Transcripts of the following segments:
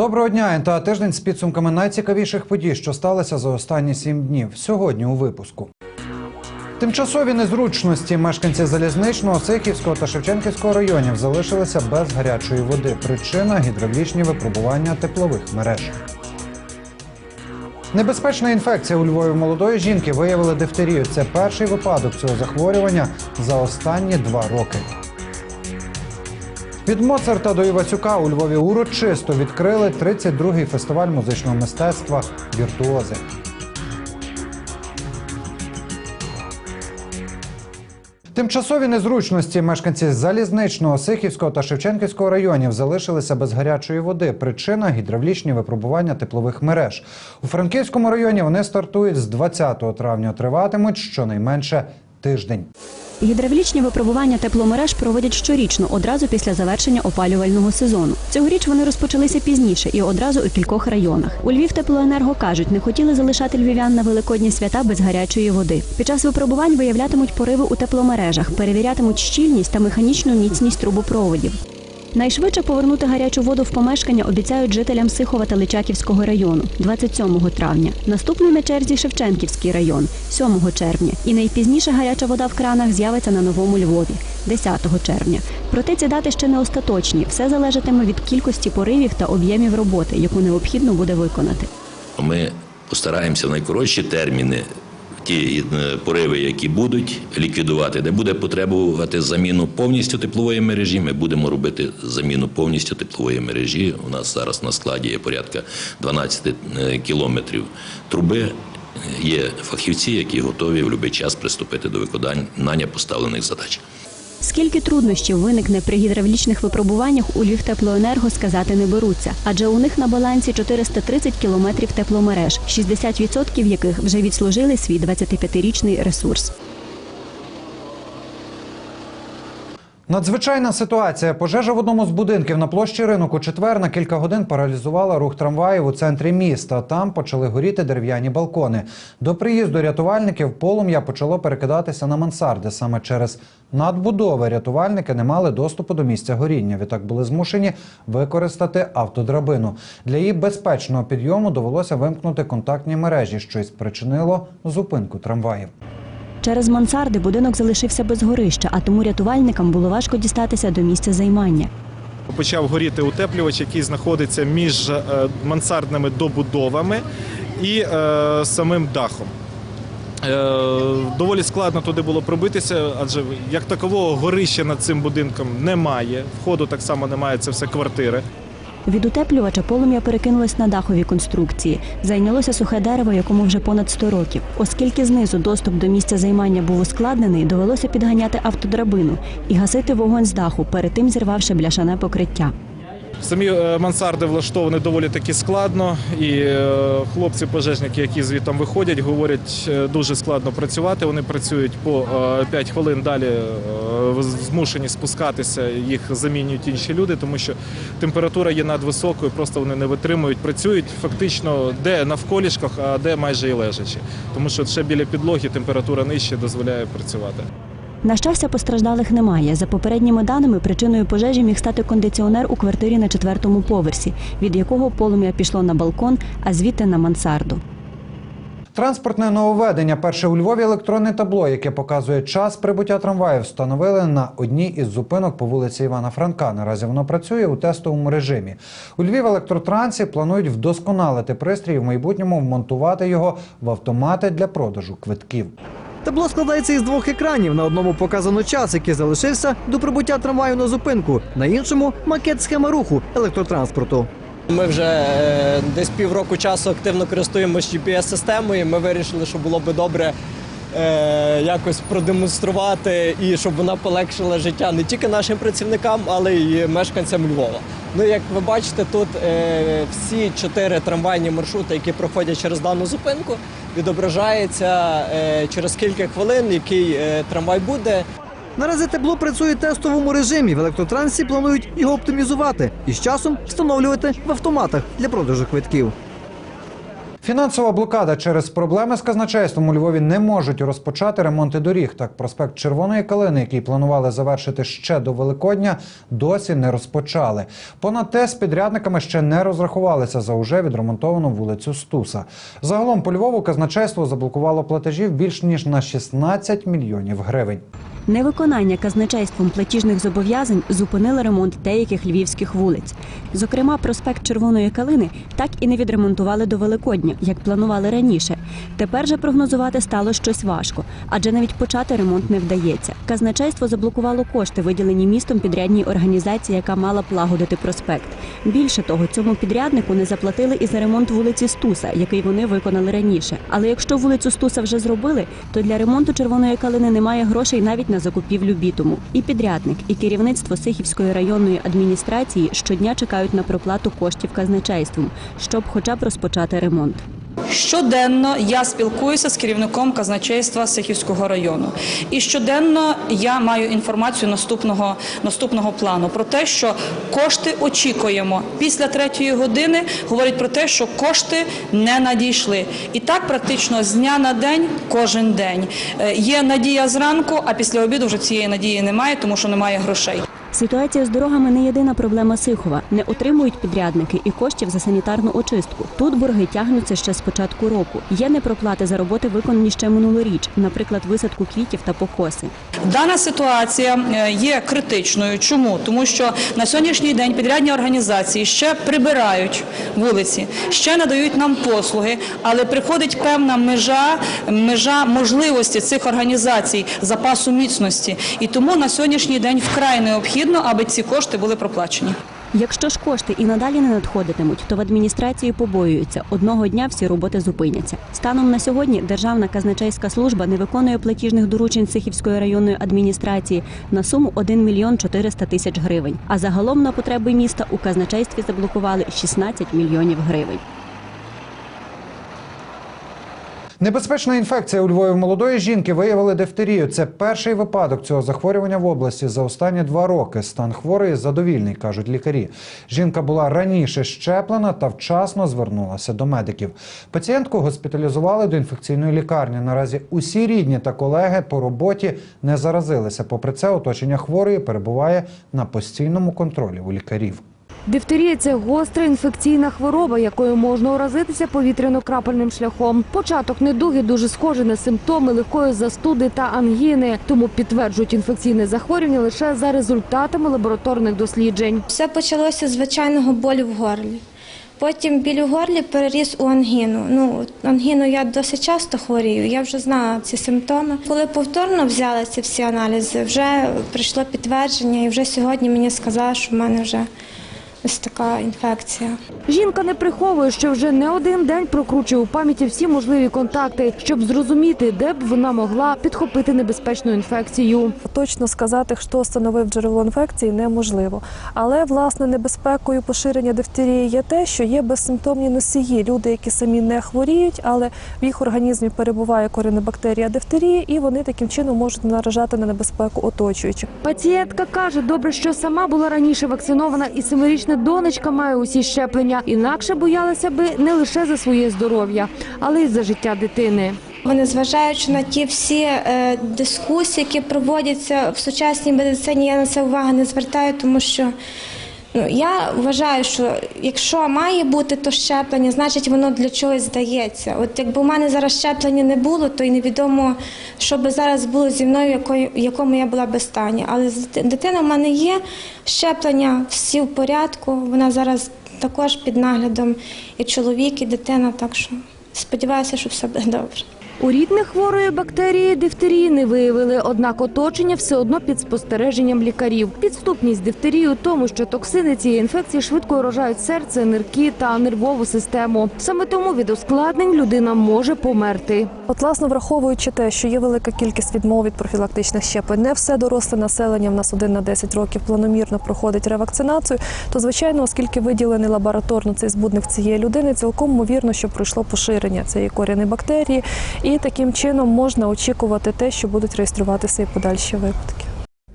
Доброго дня, НТА тиждень з підсумками найцікавіших подій, що сталося за останні сім днів. Сьогодні у випуску. Тимчасові незручності мешканці залізничного, Сихівського та Шевченківського районів залишилися без гарячої води. Причина гідравлічні випробування теплових мереж. Небезпечна інфекція у Львові молодої жінки виявили дифтерію. Це перший випадок цього захворювання за останні два роки. Від Моцарта до Івасюка у Львові урочисто відкрили 32-й фестиваль музичного мистецтва Віртуози. Тимчасові незручності мешканці залізничного, Сихівського та Шевченківського районів залишилися без гарячої води. Причина гідравлічні випробування теплових мереж. У Франківському районі вони стартують з 20 травня. Триватимуть щонайменше тиждень. Гідравлічні випробування тепломереж проводять щорічно, одразу після завершення опалювального сезону. Цьогоріч вони розпочалися пізніше і одразу у кількох районах. У Львів теплоенерго кажуть, не хотіли залишати львів'ян на великодні свята без гарячої води. Під час випробувань виявлятимуть пориви у тепломережах, перевірятимуть щільність та механічну міцність трубопроводів. Найшвидше повернути гарячу воду в помешкання обіцяють жителям Сихова та Личаківського району 27 травня. Наступний на черзі Шевченківський район 7 червня. І найпізніше гаряча вода в кранах з'явиться на новому Львові 10 червня. Проте ці дати ще не остаточні. Все залежатиме від кількості поривів та об'ємів роботи, яку необхідно буде виконати. Ми постараємося в найкоротші терміни ті е, пориви, які будуть ліквідувати, де буде потребувати заміну повністю теплової мережі. Ми будемо робити заміну повністю теплової мережі. У нас зараз на складі є порядка 12 е, кілометрів труби. Є фахівці, які готові в будь-який час приступити до виконання поставлених задач. Скільки труднощів виникне при гідравлічних випробуваннях у Львівтеплоенерго сказати не беруться, адже у них на балансі 430 кілометрів тепломереж, 60% яких вже відслужили свій 25-річний ресурс. Надзвичайна ситуація. Пожежа в одному з будинків на площі ринок у четвер на кілька годин паралізувала рух трамваїв у центрі міста. Там почали горіти дерев'яні балкони. До приїзду рятувальників полум'я почало перекидатися на мансарди. Саме через надбудови рятувальники не мали доступу до місця горіння. Відтак були змушені використати автодрабину. Для її безпечного підйому довелося вимкнути контактні мережі, що й спричинило зупинку трамваїв. Через мансарди будинок залишився без горища, а тому рятувальникам було важко дістатися до місця займання. Почав горіти утеплювач, який знаходиться між е, мансардними добудовами і е, самим дахом. Е, доволі складно туди було пробитися, адже як такового горища над цим будинком немає. Входу так само немає, це все квартири. Від утеплювача полум'я перекинулось на дахові конструкції. Зайнялося сухе дерево, якому вже понад 100 років. Оскільки знизу доступ до місця займання був ускладнений, довелося підганяти автодрабину і гасити вогонь з даху, перед тим зірвавши бляшане покриття. Самі е, мансарди влаштовані доволі таки складно, і е, хлопці-пожежники, які звідти виходять, говорять, е, дуже складно працювати. Вони працюють по 5 хвилин далі, змушені спускатися, їх замінюють інші люди, тому що температура є надвисокою, просто вони не витримують. Працюють фактично де навколішках, а де майже і лежачи. Тому що ще біля підлоги температура нижче дозволяє працювати. На щастя, постраждалих немає. За попередніми даними, причиною пожежі міг стати кондиціонер у квартирі на четвертому поверсі, від якого полум'я пішло на балкон, а звідти на мансарду. Транспортне нововведення перше у Львові електронне табло, яке показує час прибуття трамваїв, встановили на одній із зупинок по вулиці Івана Франка. Наразі воно працює у тестовому режимі. У Львів електротрансі планують вдосконалити пристрій і в майбутньому вмонтувати його в автомати для продажу квитків. Табло складається із двох екранів. На одному показано час, який залишився до прибуття трамваю на зупинку. На іншому макет схеми руху електротранспорту. Ми вже е, десь півроку часу активно користуємося GPS-системою. Ми вирішили, що було би добре е, якось продемонструвати і щоб вона полегшила життя не тільки нашим працівникам, але й мешканцям Львова. Ну, як ви бачите, тут е, всі чотири трамвайні маршрути, які проходять через дану зупинку, відображається е, через кілька хвилин, який е, трамвай буде, Наразі табло працює в тестовому режимі. В електротрансі планують його оптимізувати і з часом встановлювати в автоматах для продажу квитків. Фінансова блокада через проблеми з казначейством у Львові не можуть розпочати ремонти доріг. Так, проспект Червоної калини, який планували завершити ще до Великодня, досі не розпочали. Понад те, з підрядниками ще не розрахувалися за уже відремонтовану вулицю Стуса. Загалом по Львову казначейство заблокувало платежів більш ніж на 16 мільйонів гривень. Невиконання казначейством платіжних зобов'язань зупинили ремонт деяких львівських вулиць. Зокрема, проспект Червоної Калини так і не відремонтували до Великодня, як планували раніше. Тепер же прогнозувати стало щось важко, адже навіть почати ремонт не вдається. Казначейство заблокувало кошти, виділені містом підрядній організації, яка мала б лагодити проспект. Більше того, цьому підряднику не заплатили і за ремонт вулиці Стуса, який вони виконали раніше. Але якщо вулицю Стуса вже зробили, то для ремонту червоної калини немає грошей навіть на закупівлю бітуму. І підрядник, і керівництво Сихівської районної адміністрації щодня чекають на проплату коштів казначейством, щоб хоча б розпочати ремонт. Щоденно я спілкуюся з керівником казначейства Сихівського району, і щоденно я маю інформацію наступного наступного плану про те, що кошти очікуємо після третьої години. Говорять про те, що кошти не надійшли, і так практично з дня на день, кожен день Е, є надія зранку, а після обіду вже цієї надії немає, тому що немає грошей. Ситуація з дорогами не єдина проблема Сихова. Не отримують підрядники і коштів за санітарну очистку. Тут борги тягнуться ще з початку року. Є непроплати за роботи, виконані ще минулоріч, наприклад, висадку квітів та покоси. Дана ситуація е, є критичною. Чому? Тому що на сьогоднішній день підрядні організації ще прибирають вулиці, ще надають нам послуги, але приходить певна межа, межа можливості цих організацій, запасу міцності. І тому на сьогоднішній день вкрай необхідно, аби ці кошти були проплачені. Якщо ж кошти і надалі не надходитимуть, то в адміністрації побоюються одного дня всі роботи зупиняться. Станом на сьогодні Державна казначейська служба не виконує платіжних доручень Сихівської районної адміністрації на суму 1 мільйон 400 тисяч гривень. А загалом на потреби міста у казначействі заблокували 16 мільйонів гривень. Небезпечна інфекція у Львові молодої жінки виявили дифтерію. Це перший випадок цього захворювання в області за останні два роки. Стан хворої задовільний, кажуть лікарі. Жінка була раніше щеплена та вчасно звернулася до медиків. Пацієнтку госпіталізували до інфекційної лікарні. Наразі усі рідні та колеги по роботі не заразилися. Попри це, оточення хворої перебуває на постійному контролі у лікарів. Дифтерія – це гостра інфекційна хвороба, якою можна уразитися повітряно-крапельним шляхом. Початок недуги дуже схожий на симптоми легкої застуди та ангіни, тому підтверджують інфекційне захворювання лише за результатами лабораторних досліджень. Все почалося з звичайного болю в горлі. Потім біль у горлі переріс у ангіну. Ну, ангіну я досить часто хворію, я вже знала ці симптоми. Коли повторно взяли ці всі аналізи, вже прийшло підтвердження, і вже сьогодні мені сказали, що в мене вже ось така інфекція. Жінка не приховує, що вже не один день прокручує у пам'яті всі можливі контакти, щоб зрозуміти, де б вона могла підхопити небезпечну інфекцію. Точно сказати, хто становив джерело інфекції, неможливо. Але власне небезпекою поширення дифтерії є те, що є безсимптомні носії, люди, які самі не хворіють, але в їх організмі перебуває коренобактерія дифтерії, і вони таким чином можуть наражати на небезпеку оточуючих. Пацієнтка каже, добре, що сама була раніше вакцинована, і семирічна донечка має усі щеплення. Інакше боялася би не лише за своє здоров'я, але й за життя дитини. Незважаючи на ті всі е, дискусії, які проводяться в сучасній медицині, я на це уваги не звертаю, тому що ну, я вважаю, що якщо має бути то щеплення, значить воно для чогось здається. От якби у мене зараз щеплення не було, то й невідомо, що би зараз було зі мною, якою, в якому я була би стані. Але дитина в мене є, щеплення всі в порядку, вона зараз також під наглядом і чоловік, і дитина, так що сподіваюся, що все буде добре. У рідних хворої бактерії дифтерії не виявили, однак оточення все одно під спостереженням лікарів. Підступність дифтерії у тому, що токсини цієї інфекції швидко уражають серце, нирки та нервову систему. Саме тому від ускладнень людина може померти. От, власне, враховуючи те, що є велика кількість відмов від профілактичних щеплень, не все доросле населення в нас 1 на 10 років планомірно проходить ревакцинацію, то звичайно, оскільки виділений лабораторно цей збудник цієї людини, цілком ймовірно, що пройшло поширення цієї корінної бактерії, таким чином можна очікувати те, що будуть реєструватися і подальші випадки.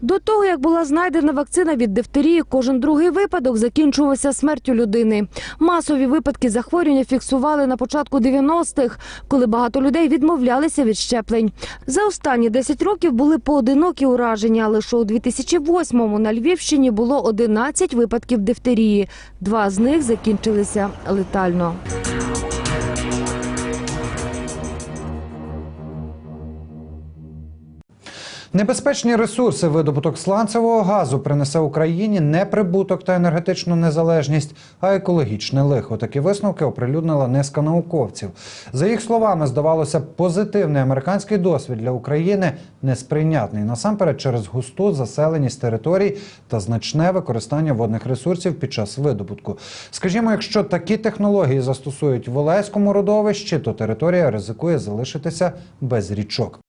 До того, як була знайдена вакцина від дифтерії, кожен другий випадок закінчувався смертю людини. Масові випадки захворювання фіксували на початку 90-х, коли багато людей відмовлялися від щеплень. За останні 10 років були поодинокі ураження. Лише у 2008-му на Львівщині було 11 випадків дифтерії. Два з них закінчилися летально. Небезпечні ресурси видобуток сланцевого газу принесе Україні не прибуток та енергетичну незалежність, а екологічне лихо. Такі висновки оприлюднила низка науковців. За їх словами, здавалося, позитивний американський досвід для України несприйнятний насамперед через густу заселеність територій та значне використання водних ресурсів під час видобутку. Скажімо, якщо такі технології застосують в Олеському родовищі, то територія ризикує залишитися без річок.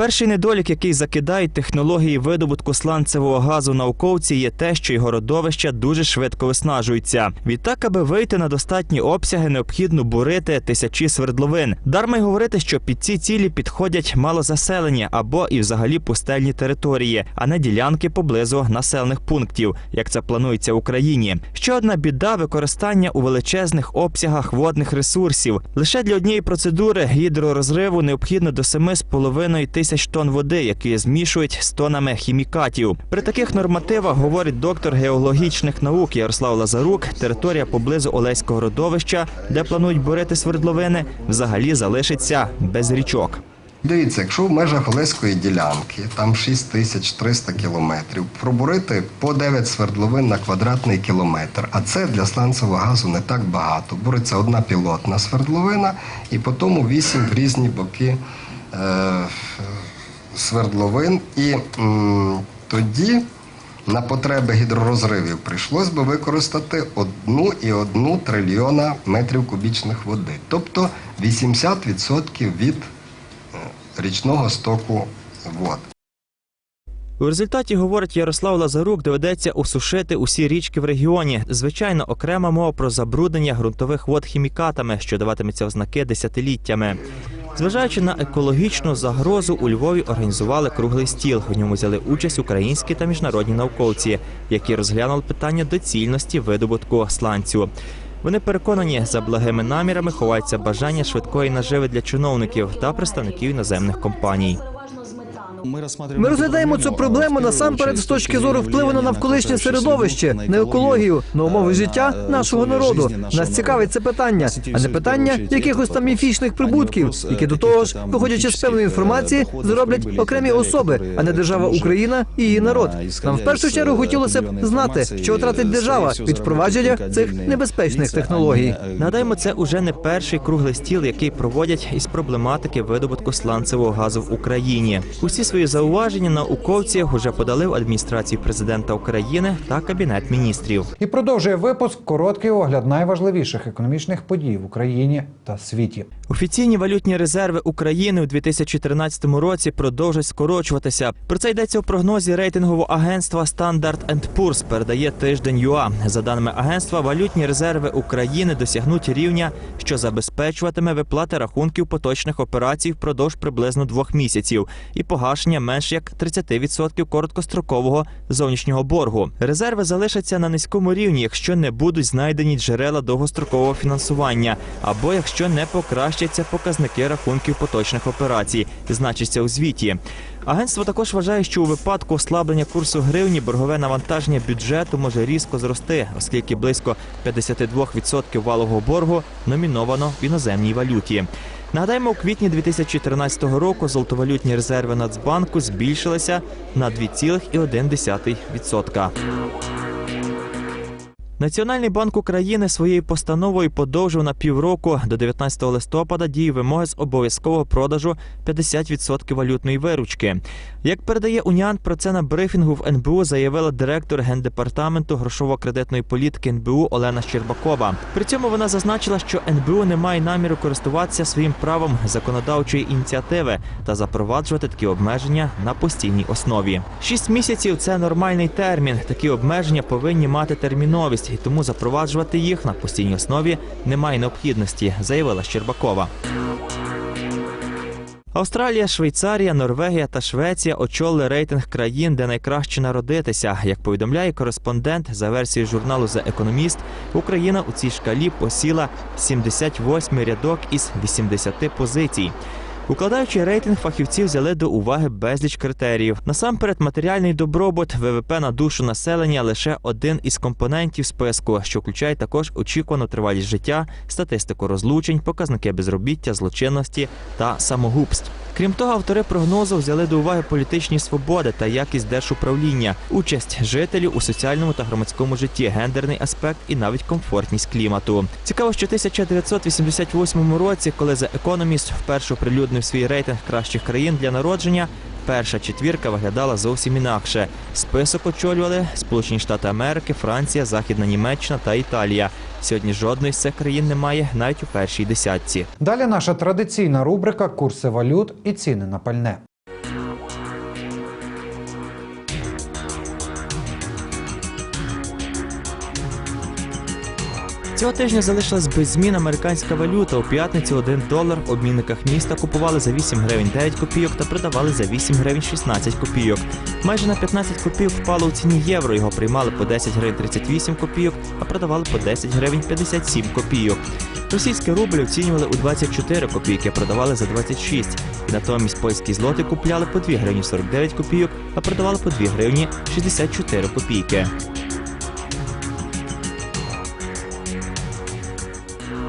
Перший недолік, який закидають технології видобутку сланцевого газу науковці, є те, що його родовища дуже швидко виснажуються. Відтак, аби вийти на достатні обсяги, необхідно бурити тисячі свердловин. Дарма й говорити, що під ці цілі підходять малозаселені або і взагалі пустельні території, а не ділянки поблизу населених пунктів, як це планується в Україні. Ще одна біда використання у величезних обсягах водних ресурсів. Лише для однієї процедури гідророзриву необхідно до 7,5 тисяч тонн води, які змішують з тонами хімікатів. При таких нормативах, говорить доктор геологічних наук Ярослав Лазарук, територія поблизу Олеського родовища, де планують бурити свердловини, взагалі залишиться без річок. Дивіться, якщо в межах Олеської ділянки, там 6300 кілометрів, пробурити по 9 свердловин на квадратний кілометр, а це для сланцевого газу не так багато. Буриться одна пілотна свердловина і по тому 8 в різні боки свердловин. І тоді на потреби гідророзривів прийшлось би використати одну і одну трильйона метрів кубічних води, тобто 80% від е, річного стоку вод. У результаті, говорить Ярослав Лазарук, доведеться усушити усі річки в регіоні. Звичайно, окрема мова про забруднення ґрунтових вод хімікатами, що даватиметься ознаки десятиліттями. Зважаючи на екологічну загрозу, у Львові організували круглий стіл. У ньому взяли участь українські та міжнародні науковці, які розглянули питання доцільності видобутку сланцю. Вони переконані, за благими намірами ховається бажання швидкої наживи для чиновників та представників іноземних компаній. Ми розглядаємо цю проблему насамперед з точки зору впливу на навколишнє середовище, на екологію, на умови життя нашого народу. Нас цікавить це питання, а не питання якихось там міфічних прибутків, які до того ж, виходячи з певної інформації, зроблять окремі особи, а не держава Україна і її народ. Нам в першу чергу хотілося б знати, що втратить держава від впровадження цих небезпечних технологій. Нагадаємо, це уже не перший круглий стіл, який проводять із проблематики видобутку сланцевого газу в Україні. Усі свої зауваження науковці вже подали в адміністрації президента України та кабінет міністрів. І продовжує випуск короткий огляд найважливіших економічних подій в Україні та світі. Офіційні валютні резерви України у 2013 році продовжать скорочуватися. Про це йдеться у прогнозі рейтингового агентства Standard Poor's, передає тиждень ЮА. За даними агентства, валютні резерви України досягнуть рівня, що забезпечуватиме виплати рахунків поточних операцій впродовж приблизно двох місяців і погашення менш як 30% короткострокового зовнішнього боргу. Резерви залишаться на низькому рівні, якщо не будуть знайдені джерела довгострокового фінансування, або якщо не покращаться показники рахунків поточних операцій, значиться у звіті. Агентство також вважає, що у випадку ослаблення курсу гривні боргове навантаження бюджету може різко зрости, оскільки близько 52% валового боргу номіновано в іноземній валюті. Нагадаємо, у квітні 2014 року золотовалютні резерви Нацбанку збільшилися на 2,1%. Національний банк України своєю постановою подовжив на півроку до 19 листопада дії вимоги з обов'язкового продажу 50% валютної виручки. Як передає Уніан, про це на брифінгу в НБУ заявила директор гендепартаменту грошово-кредитної політики НБУ Олена Щербакова. При цьому вона зазначила, що НБУ не має наміру користуватися своїм правом законодавчої ініціативи та запроваджувати такі обмеження на постійній основі. Шість місяців це нормальний термін. Такі обмеження повинні мати терміновість, і тому запроваджувати їх на постійній основі немає необхідності, заявила Щербакова. Австралія, Швейцарія, Норвегія та Швеція очолили рейтинг країн, де найкраще народитися. Як повідомляє кореспондент за версією журналу The Economist, Україна у цій шкалі посіла 78 рядок із 80 позицій. Укладаючи рейтинг, фахівці взяли до уваги безліч критеріїв. Насамперед, матеріальний добробут, ВВП на душу населення лише один із компонентів списку, що включає також очікувану тривалість життя, статистику розлучень, показники безробіття, злочинності та самогубств. Крім того, автори прогнозу взяли до уваги політичні свободи та якість держуправління, участь жителів у соціальному та громадському житті, гендерний аспект і навіть комфортність клімату. Цікаво, що в 1988 році, коли The Economist вперше оприлюднив свій рейтинг кращих країн для народження. Перша четвірка виглядала зовсім інакше. Список очолювали Сполучені Штати Америки, Франція, Західна Німеччина та Італія. Сьогодні жодної з цих країн немає навіть у першій десятці. Далі наша традиційна рубрика Курси валют і ціни на пальне. Цього тижня залишилась без змін американська валюта. У п'ятницю 1 долар в обмінниках міста купували за 8 гривень 9 копійок та продавали за 8 гривень 16 копійок. Майже на 15 копійок впало у ціні євро. Його приймали по 10 гривень 38 копійок, а продавали по 10 гривень 57 копійок. Російський рубль оцінювали у 24 копійки, продавали за 26. І натомість польські злоти купляли по 2 гривні 49 копійок, а продавали по 2 гривні 64 копійки.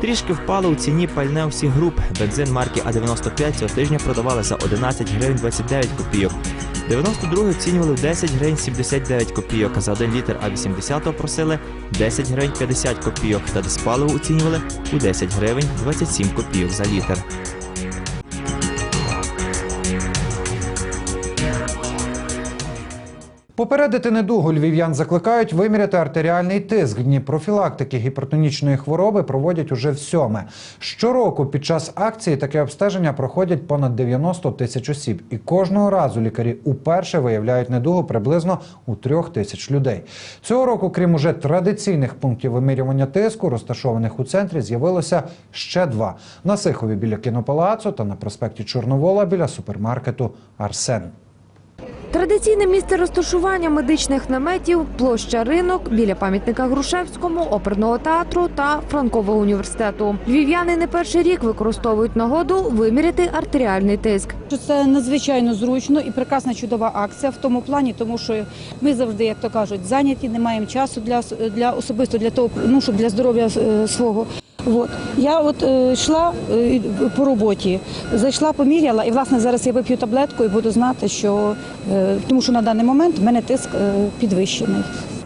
Трішки впали у ціні пальне усіх груп. Бензин марки А95 цього тижня продавали за 11 гривень 29 копійок. 92 оцінювали в 10 гривень 79 копійок, за 1 літр А80 просили 10 гривень 50 копійок та диспаливо оцінювали у 10 гривень 27 копійок за літр. Попередити недугу львів'ян закликають виміряти артеріальний тиск. Дні профілактики гіпертонічної хвороби проводять уже всьоме. Щороку під час акції таке обстеження проходять понад 90 тисяч осіб, і кожного разу лікарі уперше виявляють недугу приблизно у трьох тисяч людей. Цього року, крім уже традиційних пунктів вимірювання тиску, розташованих у центрі, з'явилося ще два: на Сихові біля кінопалацу та на проспекті Чорновола біля супермаркету Арсен. Традиційне місце розташування медичних наметів площа ринок біля пам'ятника Грушевському, оперного театру та Франкового університету. Львів'яни не перший рік використовують нагоду виміряти артеріальний тиск. Це надзвичайно зручно і прекрасна чудова акція в тому плані, тому що ми завжди, як то кажуть, зайняті, не маємо часу для для особисто для того, ну щоб для здоров'я е, свого. От я от е, йшла е, по роботі, зайшла, поміряла, і власне зараз я вип'ю таблетку і буду знати, що е, тому, що на даний момент в мене тиск е, підвищений.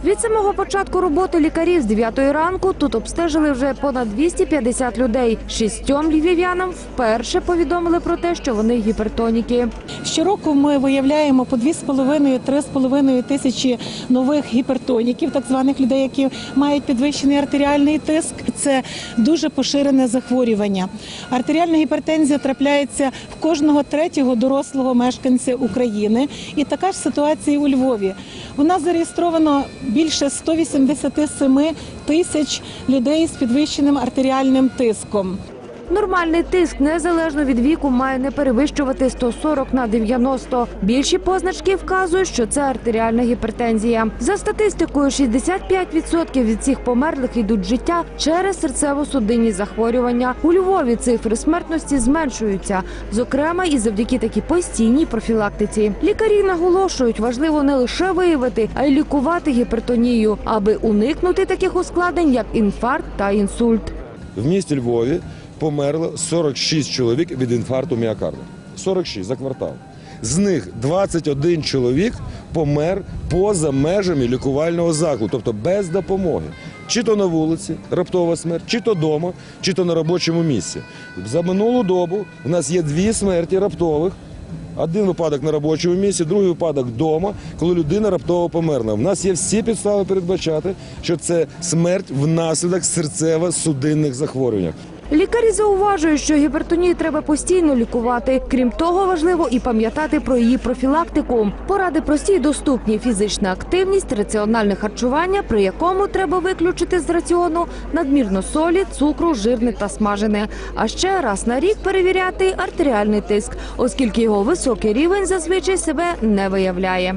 Від самого початку роботи лікарів з 9 ранку тут обстежили вже понад 250 людей. Шістьом львів'янам вперше повідомили про те, що вони гіпертоніки. Щороку ми виявляємо по 2,5-3,5 тисячі нових гіпертоніків, так званих людей, які мають підвищений артеріальний тиск. Це дуже поширене захворювання. Артеріальна гіпертензія трапляється в кожного третього дорослого мешканця України, і така ж ситуація у Львові. У нас зареєстровано більше 187 тисяч людей з підвищеним артеріальним тиском. Нормальний тиск незалежно від віку має не перевищувати 140 на 90. Більші позначки вказують, що це артеріальна гіпертензія. За статистикою, 65% від цих померлих йдуть життя через серцево-судинні захворювання. У Львові цифри смертності зменшуються, зокрема і завдяки такій постійній профілактиці. Лікарі наголошують, важливо не лише виявити, а й лікувати гіпертонію, аби уникнути таких ускладнень, як інфаркт та інсульт. В місті Львові померло 46 чоловік від інфаркту міокарда. 46 за квартал. З них 21 чоловік помер поза межами лікувального закладу, тобто без допомоги. Чи то на вулиці, раптова смерть, чи то вдома, чи то на робочому місці. За минулу добу у нас є дві смерті раптових. Один випадок на робочому місці, другий випадок вдома, коли людина раптово померла. У нас є всі підстави передбачати, що це смерть внаслідок серцево-судинних захворювань. Лікарі зауважують, що гіпертонію треба постійно лікувати. Крім того, важливо і пам'ятати про її профілактику. Поради прості й доступні: фізична активність, раціональне харчування, при якому треба виключити з раціону надмірно солі, цукру, жирне та смажене. А ще раз на рік перевіряти артеріальний тиск, оскільки його високий рівень зазвичай себе не виявляє.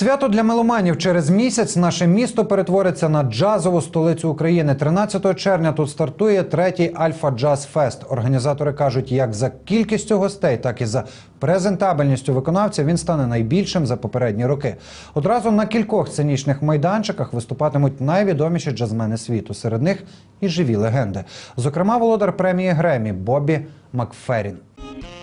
Свято для меломанів через місяць наше місто перетвориться на джазову столицю України. 13 червня тут стартує третій Альфа Джаз Фест. Організатори кажуть, як за кількістю гостей, так і за презентабельністю виконавця він стане найбільшим за попередні роки. Одразу на кількох сценічних майданчиках виступатимуть найвідоміші джазмени світу. Серед них і живі легенди. Зокрема, володар премії Гремі Бобі Макферін.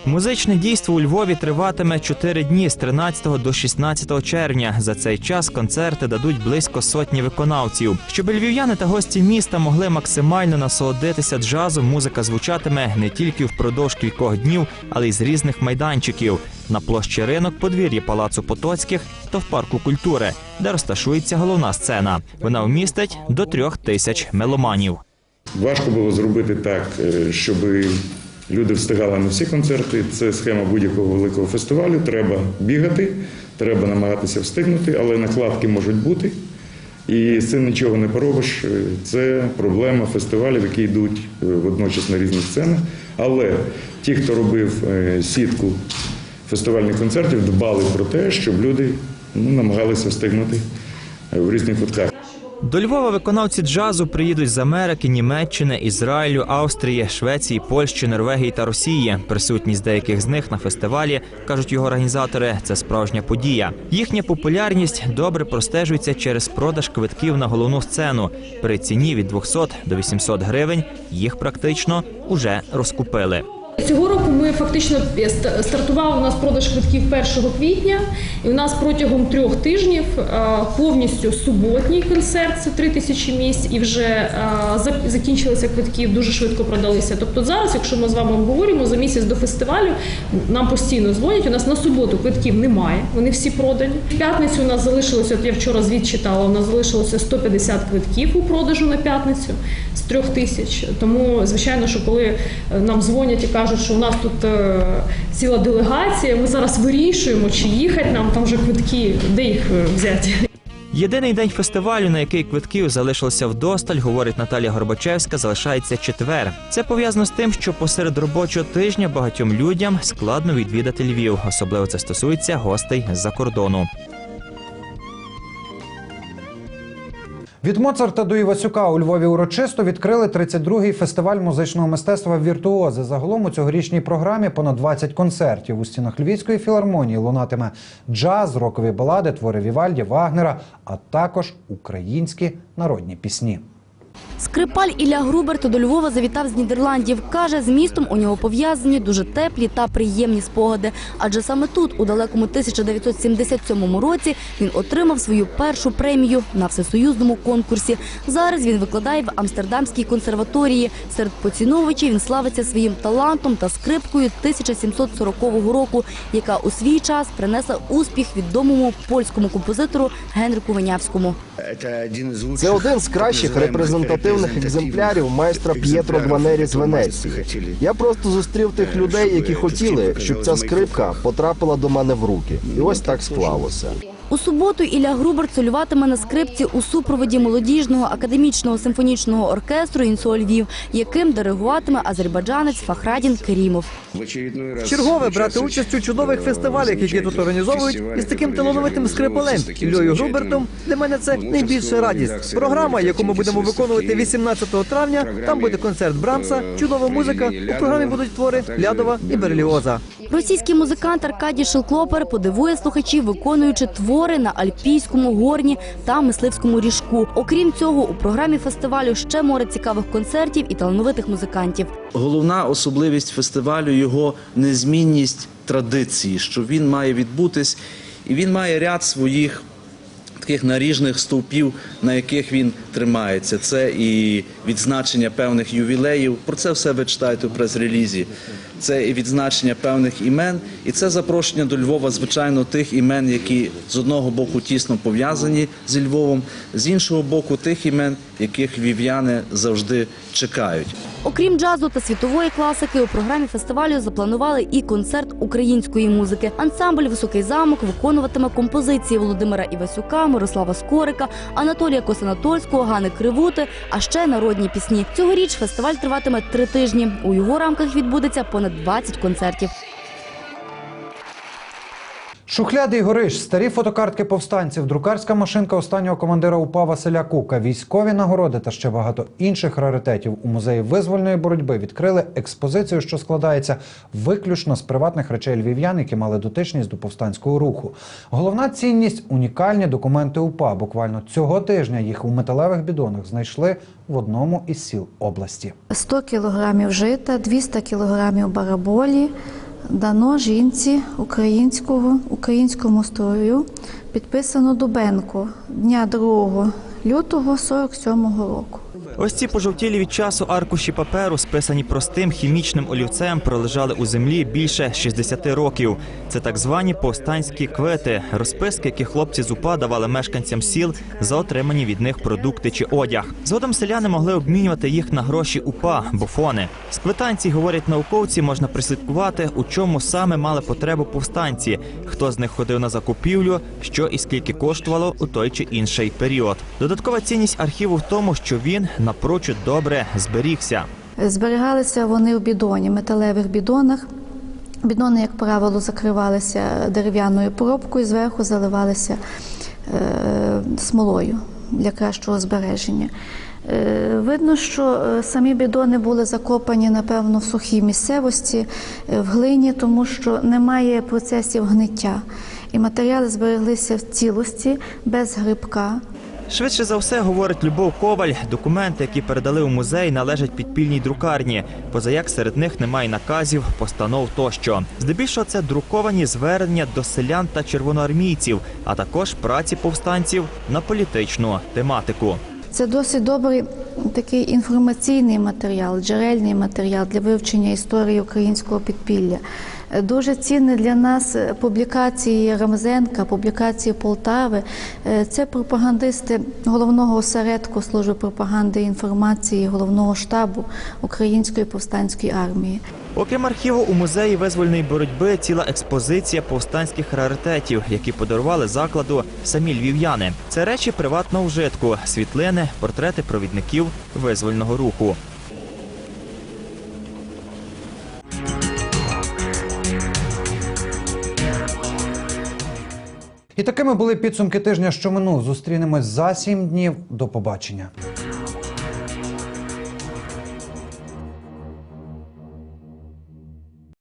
Музичне дійство у Львові триватиме 4 дні з 13 до 16 червня. За цей час концерти дадуть близько сотні виконавців. Щоб львів'яни та гості міста могли максимально насолодитися джазом, музика звучатиме не тільки впродовж кількох днів, але й з різних майданчиків на площі ринок, подвір'ї палацу Потоцьких та в парку культури, де розташується головна сцена. Вона вмістить до трьох тисяч меломанів. Важко було зробити так, е, щоб люди встигали на всі концерти. Це схема будь-якого великого фестивалю. Треба бігати, треба намагатися встигнути, але накладки можуть бути. І з цим нічого не поробиш. Це проблема фестивалів, які йдуть е, водночас на різних сценах. Але ті, хто робив е, сітку фестивальних концертів, дбали про те, щоб люди ну, намагалися встигнути е, в різних кутках. До Львова виконавці джазу приїдуть з Америки, Німеччини, Ізраїлю, Австрії, Швеції, Польщі, Норвегії та Росії. Присутність деяких з них на фестивалі кажуть його організатори. Це справжня подія. Їхня популярність добре простежується через продаж квитків на головну сцену. При ціні від 200 до 800 гривень їх практично уже розкупили. Цього року ми фактично стартував у нас продаж квитків 1 квітня, і у нас протягом трьох тижнів е, повністю суботній концерт це 3 тисячі місць, і вже е, закінчилися квитки, дуже швидко продалися. Тобто зараз, якщо ми з вами обговорюємо за місяць до фестивалю, нам постійно дзвонять. У нас на суботу квитків немає, вони всі продані. В п'ятницю у нас залишилося, от я вчора звіт читала, у нас залишилося 150 квитків у продажу на п'ятницю з трьох тисяч. Тому, звичайно, що коли е, нам дзвонять і кажуть, що у нас тут е, ціла делегація, ми зараз вирішуємо, чи їхати нам там вже квитки, де їх е, взяти. Єдиний день фестивалю, на який квитків залишилося вдосталь, говорить Наталія Горбачевська, залишається четвер. Це пов'язано з тим, що посеред робочого тижня багатьом людям складно відвідати Львів. Особливо це стосується гостей з-за кордону. Від Моцарта до Івасюка у Львові урочисто відкрили 32-й фестиваль музичного мистецтва Віртуози. Загалом у цьогорічній програмі понад 20 концертів. У стінах Львівської філармонії лунатиме джаз, рокові балади, твори Вівальді, Вагнера, а також українські народні пісні. Скрипаль Ілля Груберт до Львова завітав з Нідерландів. Каже, з містом у нього пов'язані дуже теплі та приємні спогади. Адже саме тут, у далекому 1977 році, він отримав свою першу премію на всесоюзному конкурсі. Зараз він викладає в Амстердамській консерваторії. Серед поціновувачів він славиться своїм талантом та скрипкою 1740 року, яка у свій час принесла успіх відомому польському композитору Генрику Винявському. Це один з кращих репрезентативних екземплярів майстра П'єтро Гванері з Венеції. Я просто зустрів тих людей, які хотіли, щоб ця скрипка потрапила до мене в руки. І ось так склалося. У суботу Ілля Груберт солюватиме на скрипці у супроводі молодіжного академічного симфонічного оркестру «Інсо Львів», яким диригуватиме азербайджанець Фахрадін Керімов. Чергове брати участь у чудових фестивалях, які тут організовують, із таким талановитим скрипалем Іллею Грубертом. Для мене це найбільша радість. Програма, яку ми будемо виконувати 18 травня. Там буде концерт Брамса, чудова музика. У програмі будуть твори Лядова і Берліоза. Російський музикант Аркадій Шелклопер подивує слухачів, виконуючи твори на альпійському, горні та мисливському ріжку. Окрім цього, у програмі фестивалю ще море цікавих концертів і талановитих музикантів. Головна особливість фестивалю його незмінність традиції, що він має відбутись, і він має ряд своїх таких наріжних стовпів, на яких він тримається. Це і відзначення певних ювілеїв. Про це все ви читаєте у прес-релізі. Це і відзначення певних імен, і це запрошення до Львова, звичайно, тих імен, які з одного боку тісно пов'язані зі Львовом, з іншого боку, тих імен, яких львів'яни завжди чекають. Окрім джазу та світової класики, у програмі фестивалю запланували і концерт української музики. Ансамбль Високий замок виконуватиме композиції Володимира Івасюка, Мирослава Скорика, Анатолія Косанатольського, Гани Кривути, а ще народні пісні. Цьогоріч фестиваль триватиме три тижні. У його рамках відбудеться понад 20 концертів. Шухляди і гориш, старі фотокартки повстанців, друкарська машинка останнього командира УПА Василя Кука, військові нагороди та ще багато інших раритетів у музеї визвольної боротьби відкрили експозицію, що складається виключно з приватних речей львів'ян, які мали дотичність до повстанського руху. Головна цінність унікальні документи УПА. Буквально цього тижня їх у металевих бідонах знайшли в одному із сіл області. 100 кілограмів жита, 200 кілограмів бараболі дано жінці українського, українському строю, підписано Дубенко дня 2 лютого 47-го року. Ось ці пожовтілі від часу аркуші паперу, списані простим хімічним олівцем, пролежали у землі більше 60 років. Це так звані повстанські квити, розписки, які хлопці з УПА давали мешканцям сіл за отримані від них продукти чи одяг. Згодом селяни могли обмінювати їх на гроші УПА, буфони. З квитанцій, говорять науковці, можна прислідкувати, у чому саме мали потребу повстанці, хто з них ходив на закупівлю, що і скільки коштувало у той чи інший період. Додаткова цінність архіву в тому, що він напрочуд добре зберігся. Зберігалися вони в бідоні, металевих бідонах. Бідони, як правило, закривалися дерев'яною пробкою, зверху заливалися е, смолою для кращого збереження. Е, Видно, що е, самі бідони були закопані, напевно, в сухій місцевості, е, в глині, тому що немає процесів гниття. І матеріали збереглися в цілості, без грибка. Швидше за все, говорить Любов Коваль, документи, які передали у музей, належать підпільній друкарні. Позаяк серед них немає наказів, постанов тощо. Здебільшого це друковані звернення до селян та червоноармійців, а також праці повстанців на політичну тематику. Це досить добрий такий інформаційний матеріал, джерельний матеріал для вивчення історії українського підпілля. Дуже цінні для нас публікації Рамзенка, публікації Полтави. Е, Це пропагандисти головного осередку служби пропаганди і інформації головного штабу Української повстанської армії. Окрім архіву, у музеї визвольної боротьби ціла експозиція повстанських раритетів, які подарували закладу самі львів'яни. Це речі приватного вжитку, світлини, портрети провідників визвольного руху. І такими були підсумки тижня, що минув. Зустрінемось за сім днів. До побачення.